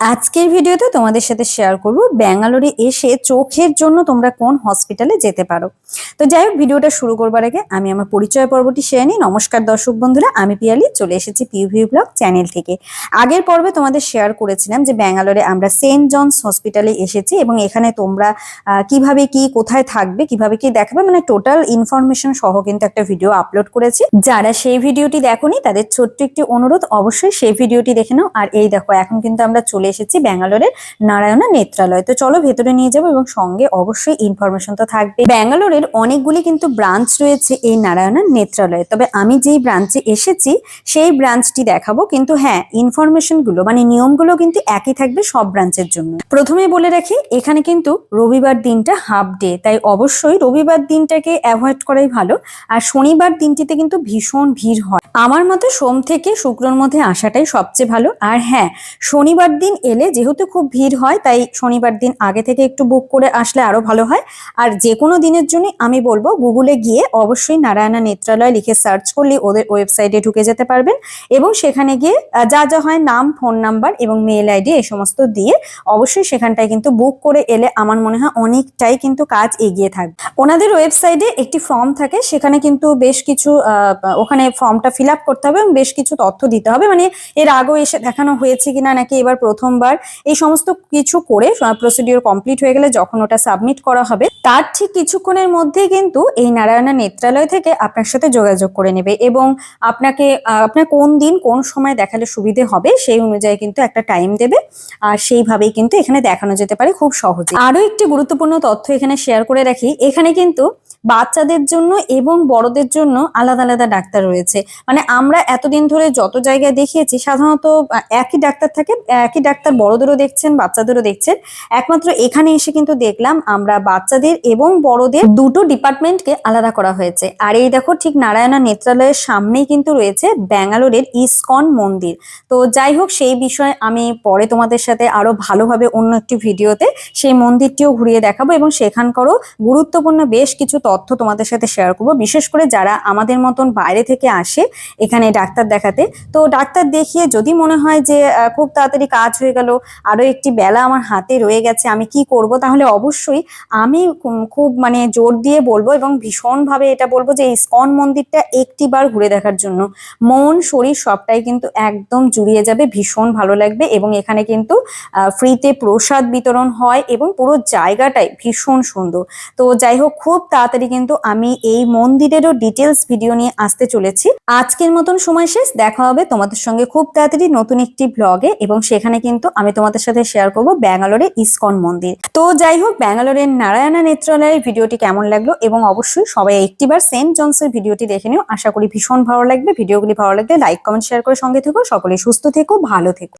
আজকের ভিডিওতে তোমাদের সাথে শেয়ার করব ব্যাঙ্গালোরে এসে চোখের জন্য তোমরা কোন হসপিটালে যেতে পারো। তো যাই হোক, ভিডিওটা শুরু করবার আগে আমি আমার পরিচয় পর্বটি সেরে নিই। নমস্কার দর্শক বন্ধুরা, আমি পিয়ালি, চলে এসেছি পিউভি ব্লগ চ্যানেল থেকে। আগের পর্বে তোমাদের শেয়ার করেছিলাম যে ব্যাঙ্গালোরে আমরা সেন্ট জনস হসপিটালে এসেছি এবং এখানে তোমরা কীভাবে কি, কোথায় থাকবে, কীভাবে কি দেখাবে মানে টোটাল ইনফরমেশন সহ কিন্তু একটা ভিডিও আপলোড করেছি। যারা সেই ভিডিওটি দেখোনি, তাদের ছোট্ট একটি অনুরোধ, অবশ্যই সেই ভিডিওটি দেখে নাও। আর এই দেখো, এখন কিন্তু আমরা চলে এসেছি ব্যাঙ্গালোরের নারায়ণা নেত্রালয়। তো চলো ভেতরে নিয়ে যাব এবং সঙ্গে অবশ্যই ইনফরমেশন তো থাকবে ব্যাঙ্গালোরের অনেকগুলি কিন্তু ব্রাঞ্চ রয়েছে এই নারায়ণা নেত্রালয়ে। তবে আমি যেই ব্রাঞ্চে এসেছি, সেই ব্রাঞ্চটি দেখাবো। কিন্তু হ্যাঁ ইনফরমেশনগুলো মানে নিয়মগুলো কিন্তু একই থাকবে সব ব্রাঞ্চের জন্য। প্রথমে বলে রাখি, এখানে কিন্তু রবিবার দিনটা হাফ ডে তাই অবশ্যই রবিবার দিনটাকে অ্যাভয়েড করাই ভালো। আর শনিবার দিনটিতে কিন্তু ভীষণ ভিড় হয়। আমার মতে সোম থেকে শুক্রর মধ্যে আসাটাই সবচেয়ে ভালো। আর হ্যাঁ শনিবার দিন এলে যেহেতু খুব ভিড় হয়, তাই শনিবার দিন আগে থেকে একটু বুক করে আসলে আরও ভালো হয়। আর যে কোনো দিনের জন্য আমি বলব গুগলে গিয়ে অবশ্যই নারায়ণা নেত্রালয় লিখে সার্চ করলে ওদের ওয়েবসাইটে ঢুকে যেতে পারবেন। এবং সেখানে গিয়ে যা যা হয় নাম ফোন নাম্বার এবং মেল আইডি এই সমস্ত দিয়ে অবশ্যই সেখানটায় কিন্তু বুক করে এলে আমার মনে হয় অনেকটাই কিন্তু কাজ এগিয়ে থাকবে। ওনাদের ওয়েবসাইটে একটি ফর্ম থাকে, সেখানে কিন্তু বেশ কিছু ওখানে ফর্মটা ফিল করতে হবে এবং বেশ কিছু তথ্য দিতে হবে। মানে এর আগেও এসে দেখানো হয়েছে কিনা নাকি এবার প্রথমবার এই সমস্ত কিছু করে প্রসিডিওর কমপ্লিট হয়ে গেলে যখন ওটা সাবমিট করা হবে, তার ঠিক কিছুক্ষণের মধ্যেই কিন্তু এই নারায়ণা নেত্রালয় থেকে আপনার সাথে যোগাযোগ করে নেবে এবং আপনাকে আপনার কোন দিন কোন সময় দেখালে সুবিধে হবে সেই অনুযায়ী কিন্তু একটা টাইম দেবে। আর সেইভাবেই কিন্তু এখানে দেখানো যেতে পারে খুব সহজে আরও একটি গুরুত্বপূর্ণ তথ্য এখানে শেয়ার করে রাখি, এখানে কিন্তু বাচ্চাদের জন্য এবং বড়দের জন্য আলাদা আলাদা ডাক্তার রয়েছে। মানে আমরা এতদিন ধরে যত জায়গায় দেখিয়েছি, সাধারণত একই ডাক্তার থাকে, একই ডাক্তার বড়দেরও দেখছেন, বাচ্চাদেরও দেখছেন। একমাত্র এখানে এসে কিন্তু দেখলাম আমরা বাচ্চাদের এবং বড়দের দুটো ডিপার্টমেন্টকে আলাদা করা হয়েছে। আর এই দেখো ঠিক নারায়ণা নেত্রালয়ের সামনেই কিন্তু রয়েছে ব্যাঙ্গালোরের ইসকন মন্দির। তো যাই হোক, সেই বিষয়ে আমি পরে তোমাদের সাথে আরও ভালোভাবে অন্য একটি ভিডিওতে সেই মন্দিরটিও ঘুরিয়ে দেখাবো এবং সেখানকারও গুরুত্বপূর্ণ বেশ কিছু তথ্য তোমাদের সাথে শেয়ার করব। বিশেষ করে যারা আমাদের মতন বাইরে থেকে আসে এখানে ডাক্তার দেখাতে। তো ডাক্তার দেখিয়ে যদি মনে হয় যে খুব তাড়াতাড়ি কাজ হয়ে গেল, আরও একটি বেলা আমার হাতে রয়ে গেছে, আমি কি করব? তাহলে অবশ্যই আমি খুব- মানে জোর দিয়ে বলব এবং ভীষণভাবে এটা বলব যে ইসকন মন্দিরটা একটিবার ঘুরে দেখার জন্য। মন, শরীর সবটাই কিন্তু একদম জুড়িয়ে যাবে, ভীষণ ভালো লাগবে এবং এখানে কিন্তু ফ্রিতে প্রসাদ বিতরণ হয় এবং পুরো জায়গাটাই ভীষণ সুন্দর। তো যাই হোক, খুব তাড়াতাড়ি কিন্তু আমি এই মন্দিরেরও ডিটেলস ভিডিও নিয়ে আসতে চলেছি। আজকের মতন সময় শেষ, দেখা হবে তোমাদের সঙ্গে খুব তাড়াতাড়ি নতুন একটি ব্লগে এবং সেখানে কিন্তু আমি তোমাদের সাথে শেয়ার করব ব্যাঙ্গালোরে ইসকন মন্দির। তো যাই হোক ব্যাঙ্গালোরের নারায়ণা নেত্রালয়ের ভিডিওটি কেমন লাগল এবং অবশ্যই সবাই একটিবার সেন্ট জনসের ভিডিওটি দেখে নিও। আশা করি ভীষণ ভালো লাগবে। ভিডিওগুলি ভালো লাগলে লাইক কমেন্ট শেয়ার করে সঙ্গে থেকো। সকলে সুস্থ থেকো, ভালো থেকো।